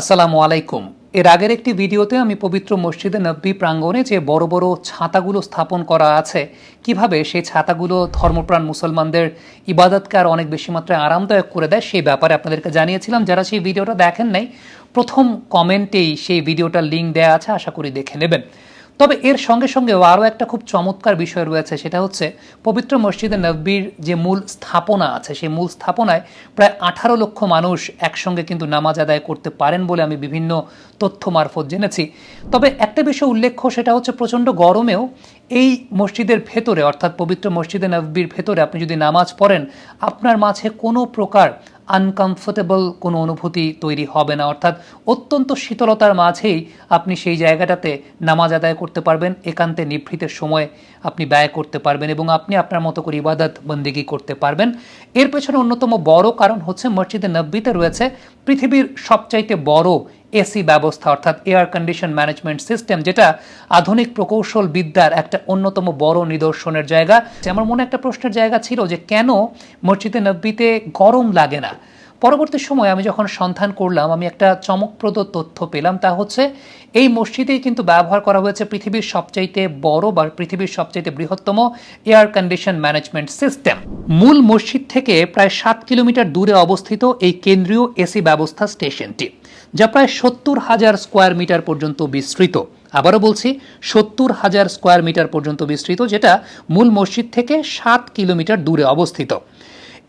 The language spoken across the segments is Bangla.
আসসালামু আলাইকুম। এর আগের একটি ভিডিওতে আমি পবিত্র মসজিদে নব্বী প্রাঙ্গণে যে বড় বড় ছাতাগুলো স্থাপন করা আছে, কীভাবে সেই ছাতাগুলো ধর্মপ্রাণ মুসলমানদের ইবাদতকে আর অনেক বেশি মাত্রায় আরামদায়ক করে দেয়, সেই ব্যাপারে আপনাদেরকে জানিয়েছিলাম। যারা সেই ভিডিওটা দেখেন নাই, প্রথম কমেন্টেই সেই ভিডিওটার লিঙ্ক দেওয়া আছে, আশা করি দেখে নেবেন। তবে এর সঙ্গে সঙ্গেও আরও একটা খুব চমৎকার বিষয় রয়েছে, সেটা হচ্ছে পবিত্র মসজিদে নব্বীর যে মূল স্থাপনা আছে, সেই মূল স্থাপনায় প্রায় আঠারো লক্ষ মানুষ একসঙ্গে কিন্তু নামাজ আদায় করতে পারেন বলে আমি বিভিন্ন তথ্য মারফত জেনেছি। তবে একটা বিষয় উল্লেখ্য, সেটা হচ্ছে প্রচণ্ড গরমেও এই মসজিদের ভেতরে, অর্থাৎ পবিত্র মসজিদে নব্বীর ভেতরে আপনি যদি নামাজ পড়েন, আপনার মাঝে কোনো প্রকার আনকমফোর্টেবল কোনো অনুভূতি তৈরি হবে না। অর্থাৎ অত্যন্ত শীতলতার মাঝেই আপনি সেই জায়গাটাতে নামাজ আদায় করতে পারবেন, একান্তে নিভৃতের সময় আপনি ব্যয় করতে পারবেন এবং আপনি আপনার মতো করে ইবাদত বন্দিগি করতে পারবেন। এর পেছনে অন্যতম বড় কারণ হচ্ছে মসজিদে নব্বীতে রয়েছে পৃথিবীর সবচাইতে বড় এসি ব্যবস্থা, অর্থাৎ এয়ার কন্ডিশন ম্যানেজমেন্ট সিস্টেম যেটা আধুনিক প্রকৌশল বিদ্যার একটা অন্যতম বড় নিদর্শনের জায়গা। আমার মনে একটা প্রশ্নের জায়গা ছিল যে কেন মসজিদে নব্বীতে গরম লাগে না? পরবর্তী সময় আমি যখন সন্ধান করলাম, আমি একটা চমকপ্রদ তথ্য পেলাম, তা হচ্ছে এই মসজিদেই কিন্তু ব্যবহার করা হয়েছে পৃথিবীর সবচাইতে বড় বা পৃথিবীর সবচাইতে বৃহত্তম এয়ার কন্ডিশন ম্যানেজমেন্ট সিস্টেম। মূল মসজিদ থেকে প্রায় সাত কিলোমিটার দূরে অবস্থিত এই কেন্দ্রীয় এসি ব্যবস্থা স্টেশনটি, যা প্রায় সত্তর হাজার স্কোয়ার মিটার পর্যন্ত বিস্তৃত। আবারও বলছি, সত্তর হাজার স্কোয়ার মিটার পর্যন্ত বিস্তৃত, যেটা মূল মসজিদ থেকে সাত কিলোমিটার দূরে অবস্থিত।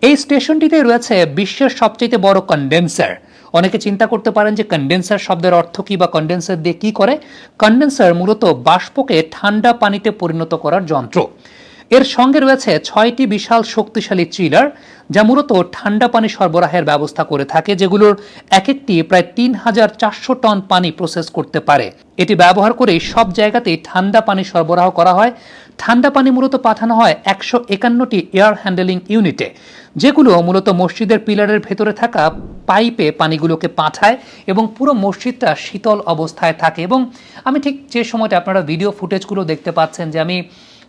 এই স্টেশনটিতে রয়েছে বিশ্বের সবচেয়ে বড় কন্ডেন্সার অনেকে চিন্তা করতে পারেন যে কন্ডেন্সার শব্দের অর্থ কী বা কন্ডেন্সার দিয়ে কী করে? কন্ডেন্সার মূলত বাষ্পকে ঠান্ডা পানিতে পরিণত করার যন্ত্র। এর সঙ্গে রয়েছে ছয়টি বিশাল শক্তিশালী চিলার, যা মূলত ঠান্ডা পানি সরবরাহের ব্যবস্থা করে থাকে, যেগুলোর এক একটি প্রায় তিন হাজার চারশো টন পানি প্রসেস করতে পারে। এটি ব্যবহার করে সব জায়গাতেই ঠান্ডা পানি সরবরাহ করা হয়। ঠান্ডা পানি মূলত পাঠানো হয় একশো একান্নটি এয়ার হ্যান্ডেলিং ইউনিটে, যেগুলো মূলত মসজিদের পিলারের ভেতরে থাকা পাইপে পানিগুলোকে পাঠায় এবং পুরো মসজিদটা শীতল অবস্থায় থাকে। এবং আমি ঠিক যে সময়টা আপনারা ভিডিও ফুটেজগুলো দেখতে পাচ্ছেন যে আমি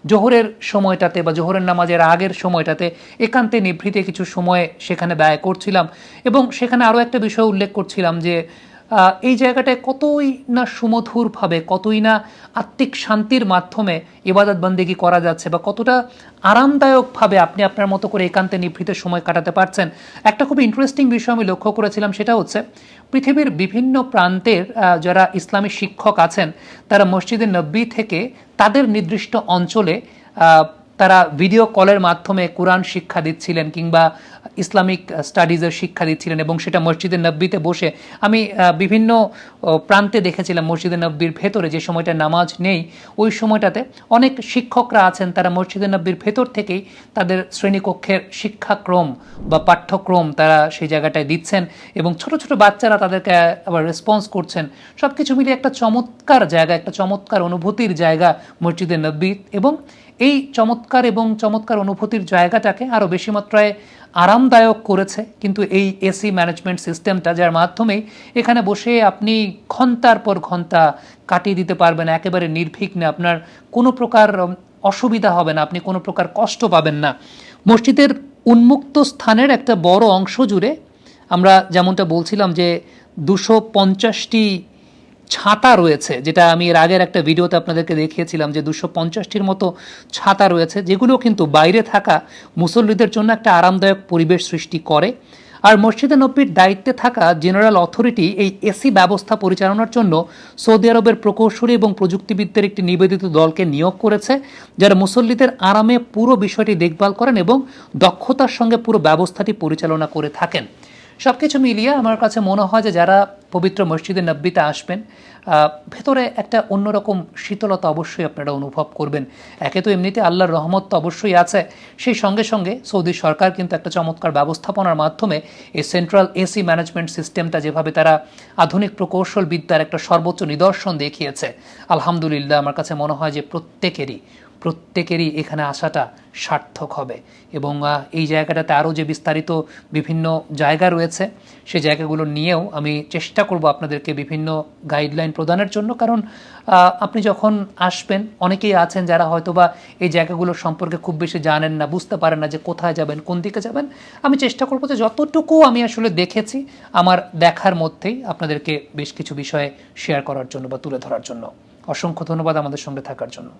জোহরের সময়টাতে বা জোহরের নামাজের আগের সময়টাতে একান্তে নিভৃতে কিছু সময় সেখানে ব্যয় করছিলাম এবং সেখানে আরও একটা বিষয় উল্লেখ করছিলাম যে এই জায়গাটায় কতই না সুমধুরভাবে, কতই না আত্মিক শান্তির মাধ্যমে ইবাদত বন্দেগি করা যাচ্ছে বা কতটা আরামদায়কভাবে আপনি আপনার মতো করে একান্তে নিভৃতে সময় কাটাতে পারছেন। একটা খুব ইন্টারেস্টিং বিষয় আমি লক্ষ্য করেছিলাম, সেটা হচ্ছে পৃথিবীর বিভিন্ন প্রান্তের যারা ইসলামী শিক্ষক আছেন, তারা মসজিদে নব্বী থেকে তাদের নির্দিষ্ট অঞ্চলে তারা ভিডিও কলের মাধ্যমে কোরআন শিক্ষা দিচ্ছিলেন কিংবা ইসলামিক স্টাডিজের শিক্ষা দিচ্ছিলেন এবং সেটা মসজিদের নব্বীতে বসে আমি বিভিন্ন প্রান্তে দেখেছিলাম মসজিদের নব্বীর ভেতরে যে সময়টা নামাজ নেই, ওই সময়টাতে অনেক শিক্ষকরা আছেন, তারা মসজিদের নব্বীর ভেতর থেকেই তাদের শ্রেণীকক্ষের শিক্ষাক্রম বা পাঠ্যক্রম তারা সেই জায়গাটায় দিচ্ছেন এবং ছোট ছোট বাচ্চারা তাদেরকে আবার রেসপন্স করছেন। সব কিছু মিলিয়ে একটা চমৎকার জায়গা, একটা চমৎকার অনুভূতির জায়গা মসজিদের নব্বী এবং এই চমৎকার এবং চমৎকার অনুভূতির জায়গাটাকে আরও বেশি মাত্রায় আরামদায়ক করেছে। কিন্তু এই এসি ম্যানেজমেন্ট সিস্টেমটা যার মাধ্যমেই এখানে বসে আপনি ঘণ্টার পর ঘণ্টা কাটিয়ে দিতে পারবেন, একেবারে নির্বিঘ্নে আপনার কোনো প্রকার অসুবিধা হবে না, আপনি কোনো প্রকার কষ্ট পাবেন না। মসজিদের উন্মুক্ত স্থানের একটা বড় অংশ জুড়ে আমরা যেমনটা বলছিলাম যে দুশো পঞ্চাশটি ছাতা রয়েছে, যেটা আমি এর আগের একটা ভিডিওতে আপনাদেরকে দেখিয়েছিলাম যে দুশো পঞ্চাশটির মতো ছাতা রয়েছে, যেগুলো কিন্তু বাইরে থাকা মুসল্লিদের জন্য একটা আরামদায়ক পরিবেশ সৃষ্টি করে। আর মসজিদে নব্বীর দায়িত্বে থাকা জেনারেল অথরিটি এই এসি ব্যবস্থা পরিচালনার জন্য সৌদি আরবের প্রকৌশলী এবং প্রযুক্তিবিদদের একটি নিবেদিত দলকে নিয়োগ করেছে, যারা মুসল্লিদের আরামে পুরো বিষয়টি দেখভাল করেন এবং দক্ষতার সঙ্গে পুরো ব্যবস্থাটি পরিচালনা করে থাকেন। সব কিছু মিলিয়ে আমার কাছে মনে হয় যে যারা পবিত্র মসজিদে নব্বিতে আসবেন ভেতরে একটা অন্যরকম শীতলতা অবশ্যই আপনারা অনুভব করবেন। একে তো এমনিতে আল্লাহর রহমত তো অবশ্যই আছে। সেই সঙ্গে সঙ্গে সৌদি সরকার কিন্তু একটা চমৎকার ব্যবস্থাপনার মাধ্যমে এই সেন্ট্রাল এসি ম্যানেজমেন্ট সিস্টেমটা যেভাবে তারা আধুনিক প্রকৌশল বিদ্যার একটা সর্বোচ্চ নিদর্শন দেখিয়েছে, আলহামদুলিল্লাহ আমার কাছে মনে হয় যে প্রত্যেকেরই প্রত্যেকেরই এখানে আসাটা সার্থক হবে। এবং এই জায়গাটাতে আরও যে বিস্তারিত বিভিন্ন জায়গা রয়েছে সেই জায়গাগুলো নিয়েও আমি চেষ্টা করব আপনাদেরকে বিভিন্ন গাইডলাইন প্রদানের জন্য। কারণ আপনি যখন আসবেন, অনেকেই আছেন যারা হয়তোবা এই জায়গাগুলো সম্পর্কে খুব বেশি জানেন না, বুঝতে পারেন না যে কোথায় যাবেন, কোন দিকে যাবেন। আমি চেষ্টা করব যে যতটুকু আমি আসলে দেখেছি, আমার দেখার মধ্যেই আপনাদেরকে বেশ কিছু বিষয়ে শেয়ার করার জন্য বা তুলে ধরার জন্য। অসংখ্য ধন্যবাদ আমাদের সঙ্গে থাকার জন্য।